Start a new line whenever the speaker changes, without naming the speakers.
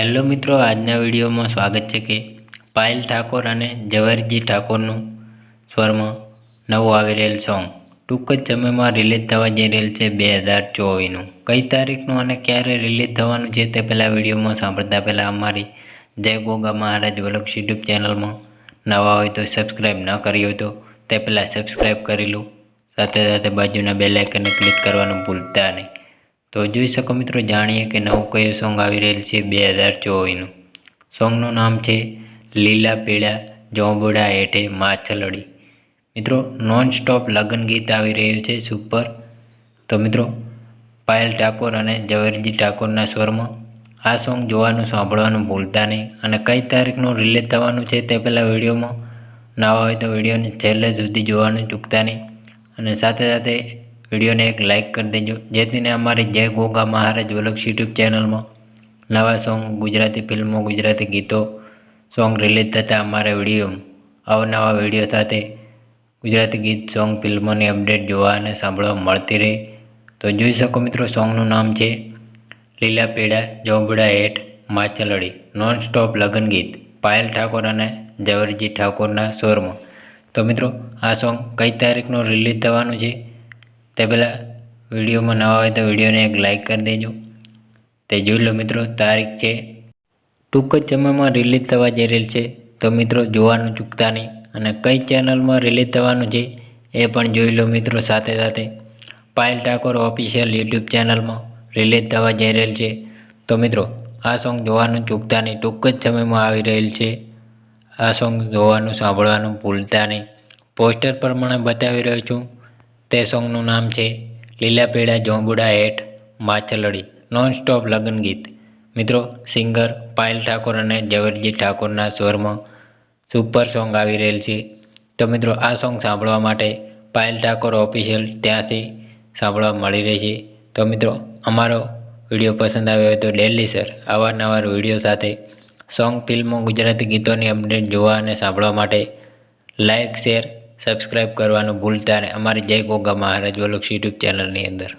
Hello મિત્રો, આજના વિડીયોમાં સ્વાગત છે કે પાયલ ઠાકોર અને ઝવેરજી ઠાકોરનું સ્વરમાં નવું આવી રહેલ સોંગ. ટૂંક જ સમયમાં રિલીઝ થવા જઈ રહેલ છે બે હજાર ચોવીસનું. કઈ તારીખનું અને ક્યારે રિલીઝ થવાનું છે તે પહેલાં વિડીયોમાં સાંભળતા પહેલાં અમારી જય ગોગા મહારાજ વલક્ષ યુટ્યુબ ચેનલમાં નવા હોય તો સબસ્ક્રાઈબ ન કરી હોય તો તે પહેલાં સબસ્ક્રાઈબ કરી લો. સાથે સાથે બાજુના બેલાઇકનને ક્લિક કરવાનું ભૂલતા નહીં. તો જોઈ શકો મિત્રો, જાણીએ કે નવું કયું સોંગ આવી રહેલ છે બે હજાર ચોવીસનું. સોંગનું નામ છે લીલા પીળા જોબુડા હેઠે માછલડી. મિત્રો નોન સ્ટોપ લગ્ન ગીત આવી રહ્યું છે સુપર તો મિત્રો, પાયલ ઠાકોર અને ઝવેરજી ઠાકોરના સ્વરમાં આ સોંગ જોવાનું સાંભળવાનું ભૂલતા નહીં અને કઈ તારીખનું રિલીઝ થવાનું છે તે પહેલાં વિડીયોમાં. ના હોય તો વિડીયોને છેલ્લે સુધી જોવાનું ચૂકતા નહીં. અને સાથે સાથે વિડીયોને એક લાઇક કરી દેજો. જેથીને અમારી જય ગોગા મહારાજ વલક્ષ યુટ્યુબ ચેનલમાં નવા સોંગ, ગુજરાતી ફિલ્મો, ગુજરાતી ગીતો, સોંગ રિલીઝ થતાં અમારા વીડિયો, અવનવા વીડિયો સાથે ગુજરાતી ગીત, સોંગ, ફિલ્મોની અપડેટ જોવા અને સાંભળવા મળતી રહે. તો જોઈ શકો મિત્રો, સોંગનું નામ છે લીલા પીળા જોબડા હેઠ માચલડી નોન સ્ટોપ લગ્ન ગીત, પાયલ ઠાકોર અને ઝવેરજી ઠાકોરના સ્વરમાં. તો મિત્રો, આ સોંગ કઈ તારીખનું રિલીઝ થવાનું છે? તે પહેલાં વિડીયોમાં નવા હોય તો વિડીયોને એક લાઇક કરી દેજો. તે જોઈ લો મિત્રો, તારીખ છે. ટૂંક જ સમયમાં રિલીઝ થવા જઈ રહેલ છે. તો મિત્રો, જોવાનું ચૂકતા નહીં. અને કઈ ચેનલમાં રિલીઝ થવાનું છે એ પણ જોઈ લો મિત્રો સાથે સાથે. પાયલ ઠાકોર ઓફિશિયલ યુટ્યુબ ચેનલમાં રિલીઝ થવા જઈ રહેલ છે. તો મિત્રો, આ સોંગ જોવાનું ચૂકતા નહીં. ટૂંક જ સમયમાં આવી રહેલ છે. આ સોંગ જોવાનું સાંભળવાનું ભૂલતા નહીં. પોસ્ટર પ્રમાણે બતાવી રહ્યો છું. તે સોંગનું નામ છે લીલા પીળા જોંબુડા હેઠ માછલડી નોન સ્ટોપ લગ્ન ગીત. મિત્રો, સિંગર પાયલ ઠાકોર અને ઝવેરજી ઠાકોરના સ્વરમાં સુપર સોંગ આવી રહેલ છે. તો મિત્રો, આ સોંગ સાંભળવા માટે પાયલ ઠાકોર ઓફિશિયલ ત્યાંથી સાંભળવા મળી રહેશે તો મિત્રો, અમારો વીડિયો પસંદ આવ્યો હોય તો ડેલી સર અવારનવાર વીડિયો સાથે સોંગ ફિલ્મો ગુજરાતી ગીતોની અપડેટ જોવા અને સાંભળવા માટે લાઇક શેર સબસ્ક્રાઈબ કરવાનું ભૂલતા નહીં. અમારી જય ગોગા મહારાજ વલક્ષ યુટ્યુબ ચેનલની અંદર.